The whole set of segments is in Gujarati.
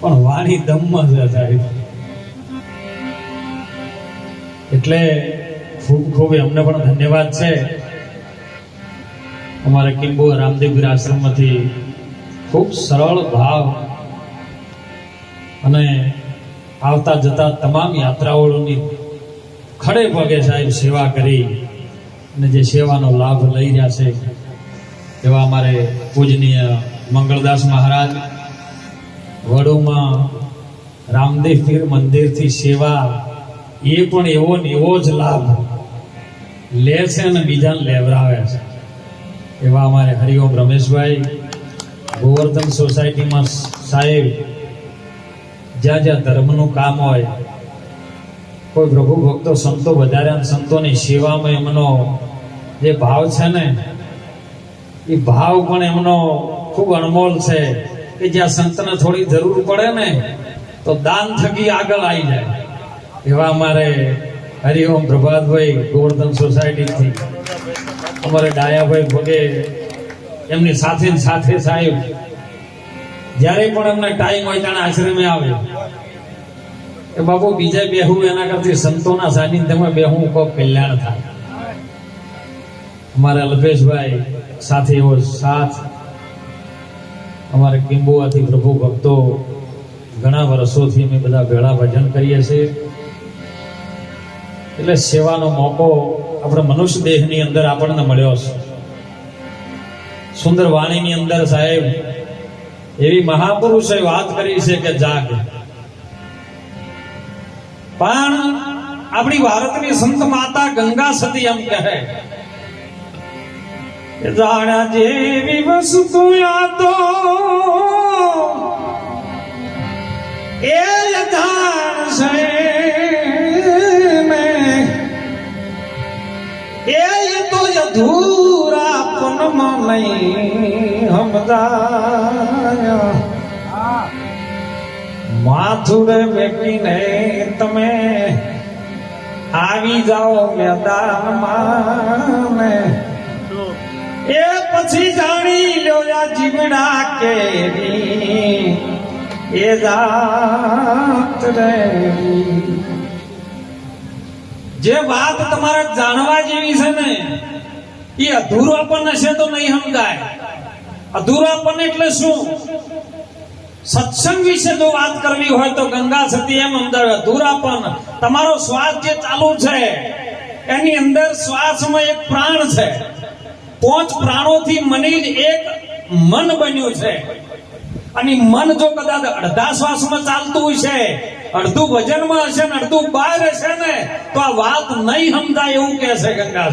પણ વાણી દમમાં છે સાહેબ એટલે ખૂબ ખૂબ અમને પણ ધન્યવાદ છે. અમારા કિંબુ રામદેવગીર આશ્રમમાંથી ખૂબ સરળ ભાવ અને આવતા જતા તમામ યાત્રાઓની ખડે પગે સાહેબ સેવા કરી અને જે સેવાનો લાભ લઈ રહ્યા છે, એવા અમારે પૂજનીય મંગળદાસ મહારાજ વડોમાં રામદેવ મંદિરથી સેવા, એ પણ એવો ને એવો જ લાભ લે છે અને બીજાને લેવરાવે છે. એવા અમારે હરિઓમ રમેશભાઈ, ગોવર્ધન સોસાયટીમાં સાહેબ, જ્યાં જ્યાં ધર્મનું કામ હોય, કોઈ પ્રભુ ભક્તો, સંતો વધારે સંતોની સેવામાં એમનો જે ભાવ છે ને, એ ભાવ પણ એમનો ખૂબ અણમોલ છે. કે જ્યાં સંતને થોડી જરૂર પડે ને, તો દાન થકી આગળ આવી જાય. એવા અમારે હરિઓમ પ્રભાતભાઈ ગોવર્ધન સોસાયટીથી. અમારે ડાયાભાઈ ભગે, એમની સાથે સાથે સાહેબ. જ્યારે પણ એમને ટાઈમ હોય ત્યારે આશ્રમે આવે. કે બાપુ, બીજા બેહું એના કરતી સંતોના સાનિધ્યમાં બેહું કોઈ કલ્યાણ થાય. અમારા અલ્પેશભાઈ સાથે એવો સાથ અમારે કિંબુઆથી પ્રભુ ભક્તો ઘણા વર્ષોથી અમે બધા ભેળા ભજન કરીએ છીએ. એટલે સેવાનો મોકો આપણે મનુષ્ય દેહની અંદર આપણને મળ્યો છે. સુંદર વાણીની અંદર સાહેબ, એવી મહાપુરુષે વાત કરી છે કે જાગ. પણ આપણી ભારતની સંત માતા ગંગા સતી એમ કહે. જાણ્યા જેવી વસ્તુ આ તો એ જાણશે ને એ તો અધૂરા પનમાં નહીં હમદાયા. માથુરે વેપીને તમે આવી જાઓ મેદાનમાં પછી જાણી લો આ કેરી એ જાત રે જે વાત તમારે જાણવા જેવી છે ને, એ અધૂરાપન હશે તો નહીં સમજાય. અધૂરાપન એટલે શું? સત્સંગ વિશે જો વાત કરવી હોય તો ગંગા સતી એમ અંદર અધૂરાપન તમારો શ્વાસ જે ચાલુ છે, એની અંદર શ્વાસમાં એક પ્રાણ છે. પાંચ પ્રાણોથી મની એક મન બન્યું છે. અને મન જો કદાચ અડધા શ્વાસમાં ચાલતું છે, અડધું વજનમાં હશે ને અડધું બહાર હશે ને, તો આ વાત નહીં સમજાય એવું કે છે ગંગા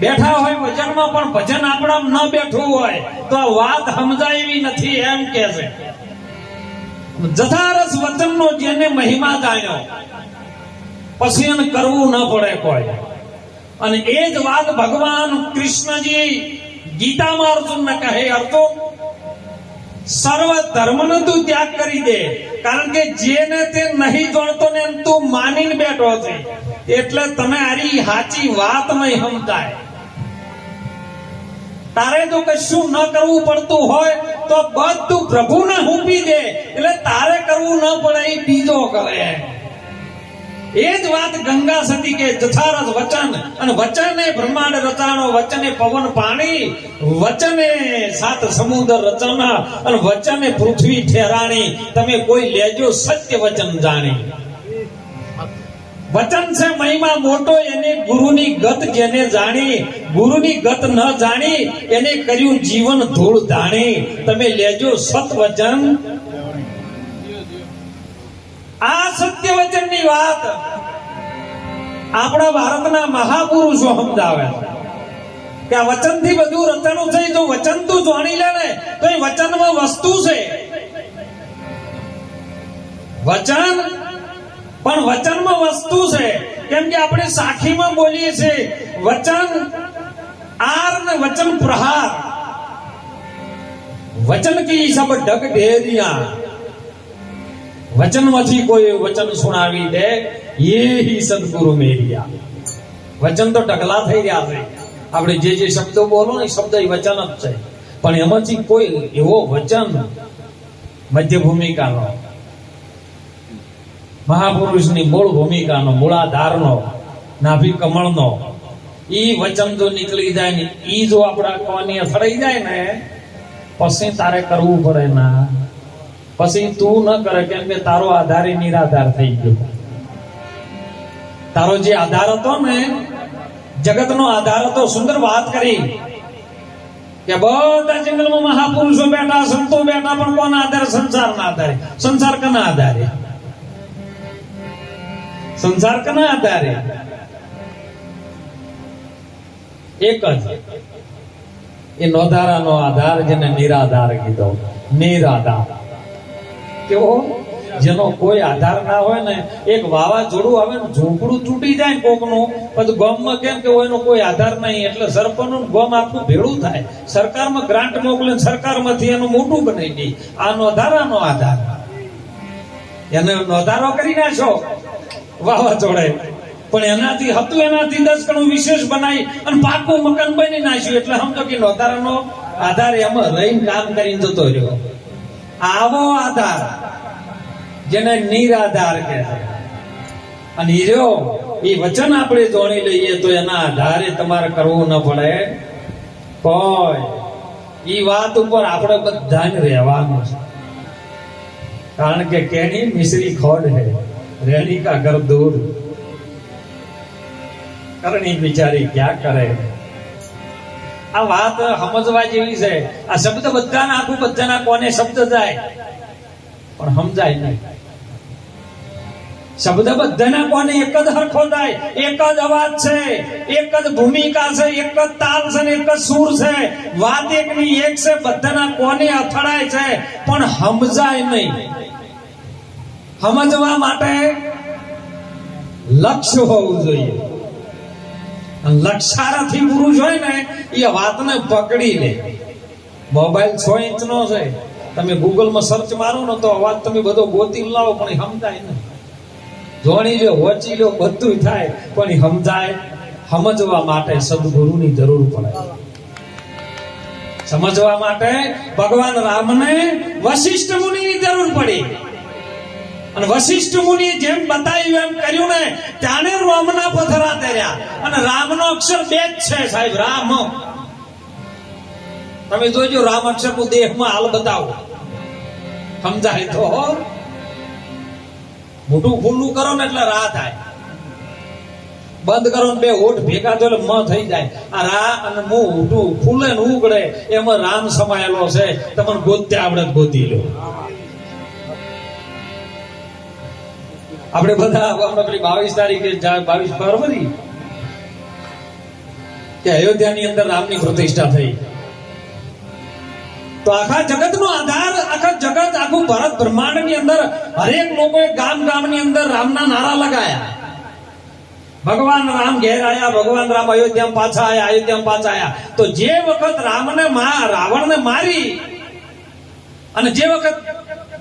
બેઠા હોય વચનમાં પણ ભજન આપણા ન બેઠું હોય, તો આ વાત સમજાય એવી નથી એમ કે છે. જથારસ વચનનો જેને મહિમા જાણ્યો, પછી એને કરવું ન પડે કોઈ. અને એ જ વાત ભગવાન કૃષ્ણજી ગીતામાં અર્જુનને કહે અર્જુન સર્વ ધર્મનો તું ત્યાગ કરી દે, કારણ કે જેને તે નહીં જાણતો ને તું માનીને બેઠો છે. એટલે તમે આરી સાચી વાત નહીં સમજાય. તારે જો કશું ન કરવું પડતું હોય, તો બધું પ્રભુને હૂંપી દે, એટલે તારે કરવું ન પડે એ બીજો કરે એ વાત ગંગા સતી કે જથારથ વચન. અને વચને બ્રહ્માંડ રચાણો, વચને પવન, પાણી, વચને સાત સમુદ્ર રચના અને વચને પૃથ્વી ઠેરાણી. તમે કોઈ લેજો સત્ય વચન જાણી. વચન છે મહિમા મોટો, એને ગુરુની ગત જેને જાણી. ગુરુની ગત ન જાણી, એને કર્યું જીવન ધૂળ ધાણી. તમે લેજો સત વચન આ સત્ય વચનની વાત આપણા ભારતના મહાપુરુષો સમજાવે કે આ વચનથી બધું રચનું છે જો વચન તું જાણી લે ને, તો એ વચનમાં વસ્તુ છે. વચન, પણ વચનમાં વસ્તુ છે. કેમ કે આપણે સાખીમાં બોલીએ છીએ, વચન આર ને વચન પ્રહાર. વચન કી સબ ઢગ ઢેરિયા વચનમાંથી કોઈ વચન સુણાવી દે એ સદગુરુ મેરિયા વચન તો ટકલા થઈ રહ્યા છે. આપણે જે જે શબ્દો બોલો ને શબ્દ એ વચન જ છે. પણ એમાંથી કોઈ એવો વચન મધ્ય ભૂમિકાનો મહાપુરુષની મૂળ ભૂમિકાનો, મૂળાધારનો, નાભી કમળનો, ઈ વચન જો નીકળી જાય ને ઈ જો આપણા કોની અથડાઈ જાય ને, પછી તારે કરવું પડે ના. પછી તું ન કરે કેમ કે તારો આધાર નિરાધાર થઈ ગયો. તારો જે આધાર હતો ને, જગતનો આધાર હતો, સુંદર વાત કરી કે બધા જંગલમાં મહાપુરુષો બેઠા, સંતો બેઠા, પણ કોના આધારે? સંસારના આધારે. સંસાર કના આધારે? સંસાર કના આધારે? એક જ. એ નોધારાનો આધાર જેને નિરાધાર કીધો. નિરાધાર. કેવો? જેનો કોઈ આધાર ના હોય ને, એક વાવાઝોડું આવે ને, ઝોપડું તૂટી જાય કોકનું, પછી ગામમાં કેમ કે એનો કોઈ આધાર નહીં, એટલે સરપંચનું ગમ આખું ભેળું થાય. સરકારમાં ગ્રાન્ટ મોકલે ને સરકારમાંથી એનું મોટું બનાવી દે. આ નોધારાનો આધાર. એને નોધારો કરી નાખો વાવાઝોડે પણ એનાથી હતું એનાથી દસ ગણું વિશેષ બનાવી અને પાકું મકાન બની નાખ્યું. એટલે સમજો કે નોધારાનો આધાર એમાં રહીને કામ કરીને જતો રહ્યો. આવો આધાર, જેને નિરાધાર કહે છે. અને જો એ વચન આપણે જોણી લઈએ તો એના આધારે તમારે કરવું ન પડે. કોઈ એ વાત ઉપર આપણે બધાને રહેવાનું છે. કારણ કે કેની મિશ્રી ખોડ હે રેણી કા ઘર દૂર. કરણી બિચારી ક્યાં કરે? આ વાત સમજવા જેવી છે. આ શબ્દ બધાના આખું બધાના કોને શબ્દ જાય પણ સમજાય નહીં. શબ્દ બધાના કોને એક જ હરખો થાય? એક જ અવાજ છે, એક જ ભૂમિકા છે, એક જ તાલ છે એક જ સૂર છે. વાત એક ની એક છે, બધાના કોને અથડાય છે? પણ સમજાય નહીં. સમજવા માટે લક્ષ્ય હોવું જોઈએ. લક્ષારથી પુરુષ હોય ને એ વાતને પકડી લે મોબાઈલ છ ઇંચ નો છે. તમે ગૂગલમાં સર્ચ મારો ને તો અવાજ તમે બધો ગોતી લાવો, પણ સમજાય ને જોણી લો વચી લો બધું થાય, પણ સમજાય. સમજવા માટે સદગુરુની જરૂર પડે. સમજવા માટે ભગવાન રામને વશિષ્ઠ મુનિની જરૂર પડી. અને વશિષ્ઠ મુનિ જેમ બતાવ્યું એમ કર્યું ને ત્યારે રામના પથરા તેર્યા. અને રામનો અક્ષર બે જ છે સાહેબ, રામ. તમે જોજો રામ અક્ષરનું દેહમાં હાલ બતાવો. સમજાય તો મોટું ખુલ્લું કરો ને એટલે રા થાય. બંધ કરો ને બે ઓઠ ભેગા એટલે મ થઈ જાય. આ રા અને મું ઊંધું ફૂલે ને ઉગડે, એમાં રામ સમાયેલો છે. તમને ગોતે આવડે ગોતી લો. આપણે બધા આપણે પેલી બાવીસ તારીખે બાવીસ ફરવરી કે અયોધ્યાની અંદર રામની પ્રતિષ્ઠા થઈ. તો આખા જગતનો આધાર, આખા જગત, આખું ભારત બ્રહ્માંડની અંદર હરેક લોકોએ ગામ ગામની અંદર રામના નારા લગાયા. ભગવાન રામ ઘેર આયા, ભગવાન રામ અયોધ્યા પાછા આયા અયોધ્યા પાછા આયા. તો જે વખત રામને મા, રાવણને મારી અને જે વખત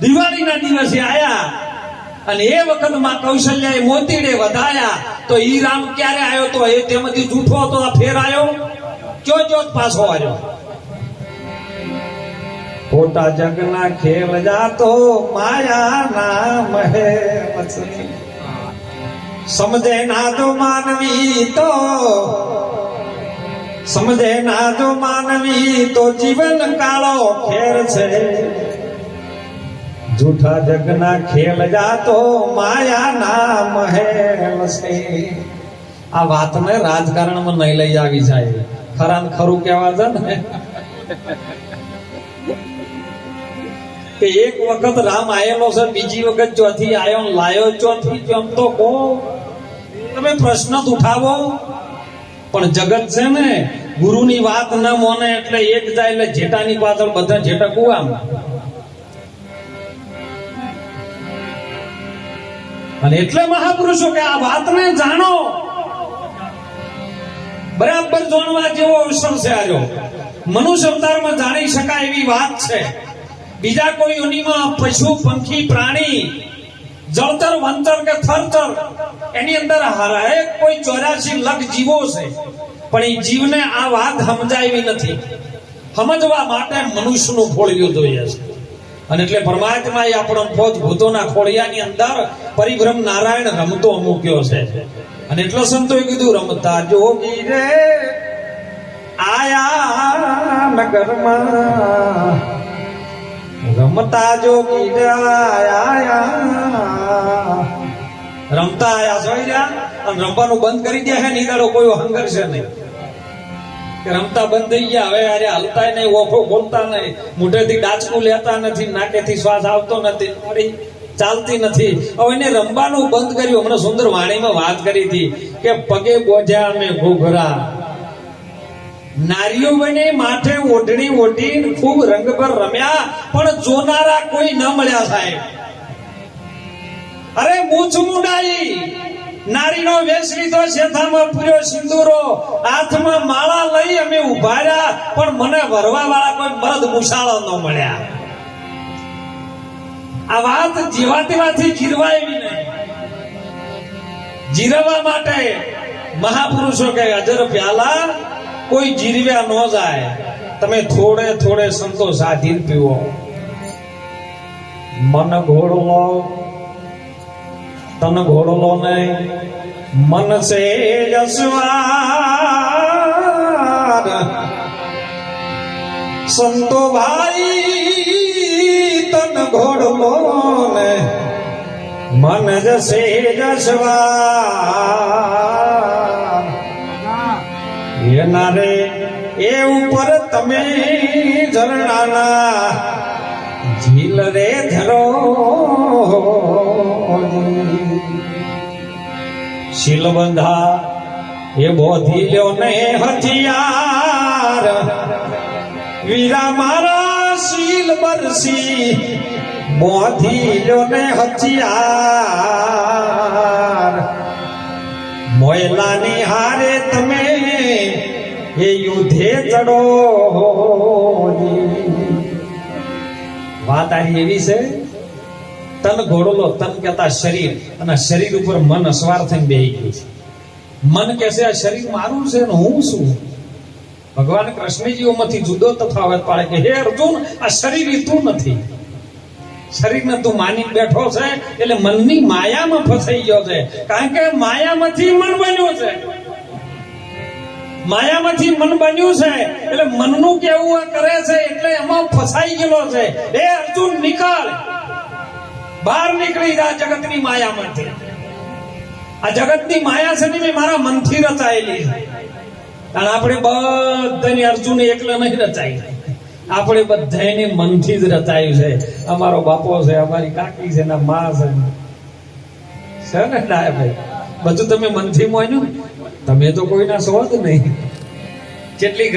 દિવાળીના દિવસે આયા અને એ વખતમાં કૌશલ્યાએ મોતીડે વધાયા તો ઈ રામ ક્યારે આવ્યો તો એ તેમાંથી જૂઠો હતો, આ ફેર આવ્યો? કયો કયો પાછો આવ્યો? ખોટા જગના ખેલ જાતો માયા ના મહે સમજે ના તો માનવી તો, સમજે ના તો માનવી તો જીવન કાળો ખેર છે. જૂઠા જગના ખેલ જાતો માયા નામ હેલ છે આ વાતને રાજકારણમાં નહીં લઈ આવી જાય. ખરા ને ખરું કહેવા છે ને. કે એક વખત રામ આયેલો છે, બીજી વખત ચોથી આયો, લાયો ચોથી જેમ તો કહો. તમે પ્રશ્ન જ ઉઠાવો. પણ જગત છે ને, ગુરુની વાત ન મોને એટલે એક જાય એટલે જેટાની પાછળ બધા જેટા આમ. અને એટલે મહાપુરુષો કે આ વાતને જાણો. બરાબર જાણવા જેવો અવસર છે આજો. મનુષ્ય અવતારમાં જાણી શકાય એવી વાત છે. બીજા કોઈ યોનિમાં પશુ, પંખી, પ્રાણી, જળતર, વંતર કે થરતર, એની અંદર હરેક કોઈ ચોર્યાસી લખ જીવો છે. પણ એ જીવને આ વાત સમજાવી નથી. સમજવા માટે મનુષ્યનું ફોળિયું જોઈએ છે. અને એટલે પરમાત્મા એ આપણો પોત ભૂતોના ખોળિયાની અંદર પરિભ્રમ નારાયણ રમતો મૂક્યો છે. અને એટલો સંતોએ કીધું, રમતા જો રે, આયા નગરમાં. રમતા જો રમતા આયા જોઈ રહ્યા અને રમવાનું બંધ કરી દે છે નીકળો કોઈ હંગર છે નહીં. રમતા બંધ થઈ ગયા હવે અરે હલતા નહીં, ઓફો બોલતા નહીં. મોઢેથી ડાચકું લેતા નથી, નાકેથી શ્વાસ આવતો નથી નાડી ચાલતી નથી. હવે એને રમવાનું બંધ કર્યું. હમણાં સુંદર વાણીમાં વાત કરી હતી કે પગે બોધ્યા અમે ઘોઘરા. નારીઓ બને માથે ઓઢણી ઓઢી ખૂબ રંગભર રમ્યા, પણ જોનારા કોઈ ન મળ્યા સાહેબ. અરે મૂછ મુંડાઈ. નારીનો વેશ લીધો શેથામાં પૂર્યો સિંદૂરો. હાથમાં માળા લઈ અમે ઊભા રહ્યા, પણ મને વરવા વાળા કોઈ મરદ મુસાળો ન મળ્યા. આ વાત જીવા તેવાથી જીરવાય એવી નહીં. જીરવા માટે મહાપુરુષો કે અજર પ્યાલા, કોઈ જીરવ્યા ન જાય. તમે થોડે થોડે સંતોષ આધીન પીવો. મન ઘોડલો તન ઘોડલો ને મન સે જસવાર. સંતો ભાઈ, તન ઘોડલો ને મન જસે જસવાર. એના રે એ ઉપર તમે ઝરણાના, ઝીલ રે ધરો. શીલબંધા એ બોધી લ્યો ને હથિયાર. વીરા મારા શીલ બરસી, બોધી લ્યો ને હથિયાર. મોયલાની હારે તમે એ યુદ્ધે ચડો વાત આવી એવી છે તન ઘોડલો, તન કહેતા શરીર. અને શરીર ઉપર મન અસવાર થઈને બેહી ગયું છે. મન કે છે, આ શરીર મારું છે ને હું શું ભગવાન કૃષ્ણજીઓમાંથી જુદો તફાવત પાડે કે, હે અર્જુન, આ શરીર તું નથી. શરીરને તું માની બેઠો છે, એટલે મનની માયામાં ફસાઈ ગયો છે. કારણ કે માયામાંથી મન બન્યું છે. માયામાંથી મન બન્યું છે, એટલે મનનું કેવું કરે છે, એટલે એમાં ફસાઈ ગયેલો છે. હે અર્જુન, નીકળ. બહાર નીકળી જા જગતની માયામાંથી આ જગતની માયા છે ને મારા મનથી રચાયેલી અને આપણે બધાની અર્જુન એકલા નહીં રચાય આપણે બધાને મનથી જ રચાયું છે. અમારો બાપો છે, અમારી કાકી છે ને મા છે. છે ને ભાઈ બધું તમે મનથી મોન્યું? તમે તો કોઈના શોધ નહીં. કેટલી